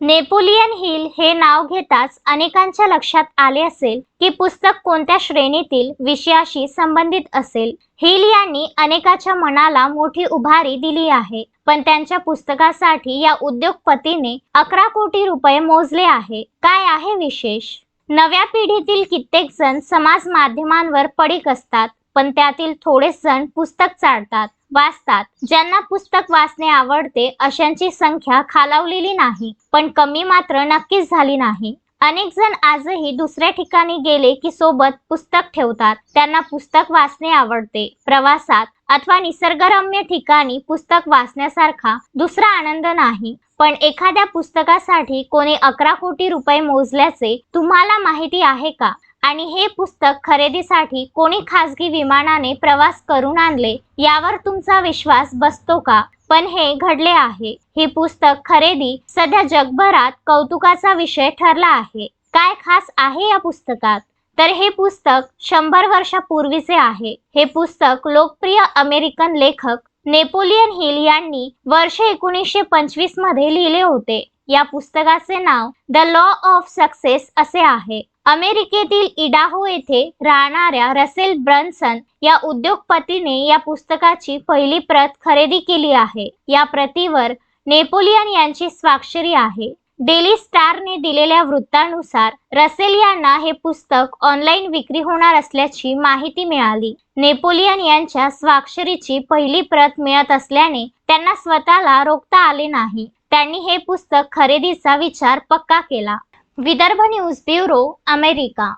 Napoleon Hill हे नाव घेताच अनेकांच्या लक्षात आले असेल की पुस्तक कोणत्या श्रेणीतील विषयाशी संबंधित असेल. हिल यांनी अनेकाच्या मनाला मोठी उभारी दिली आहे पण त्यांच्या पुस्तकासाठी या उद्योगपतीने अकरा कोटी रुपये मोजले आहे. काय आहे विशेष? नव्या पिढीतील कित्येक जण समाज माध्यमांवर पडीक असतात पण त्यातील थोडेच जण पुस्तक चाळतात वाचतात. ज्यांना पुस्तक वाचणे आवडते अशांची संख्या खालावलेली नाही. पण कमी मात्र नक्कीच झाली नाही. अनेक जण आजही दुसऱ्या ठिकाणी गेले की सोबत पुस्तक ठेवतात. त्यांना पुस्तक वाचणे आवडते. प्रवासात अथवा निसर्गरम्य ठिकाणी पुस्तक वाचण्यासारखा दुसरा आनंद नाही. पण एखाद्या पुस्तकासाठी कोणी अकरा कोटी रुपये मोजल्याचे तुम्हाला माहिती आहे का? आणि हे पुस्तक खरेदीसाठी कोणी खासगी विमानाने प्रवास करून आणले यावर तुमचा विश्वास बसतो का? पण हे घडले आहे. हे पुस्तक खरेदी सध्या जगभरात कौतुकाचा विषय ठरला आहे. काय खास आहे या पुस्तकात? तर हे पुस्तक शंभर वर्षापूर्वीचे आहे. हे पुस्तक लोकप्रिय अमेरिकन लेखक नेपोलियन हिल यांनी वर्ष एकोणीसशे पंचवीसमध्ये लिहिले होते. या पुस्तकाचे नाव द लॉ ऑफ सक्सेस असे आहे. अमेरिकेतील इडाहो येथे राहणाऱ्या रसेल ब्रन्सन या उद्योगपतीने या पुस्तकाची पहिली प्रत खरेदी केली आहे. या प्रतीवर नेपोलियन यांची स्वाक्षरी आहे. डेली स्टारने दिलेल्या वृत्तानुसार रसेल यांना हे पुस्तक ऑनलाईन विक्री होणार असल्याची माहिती मिळाली. नेपोलियन यांच्या स्वाक्षरीची पहिली प्रत मिळत असल्याने त्यांना स्वतःला रोखता आले नाही. त्यांनी हे पुस्तक खरेदीचा विचार पक्का केला. Vidarbha news bureau America.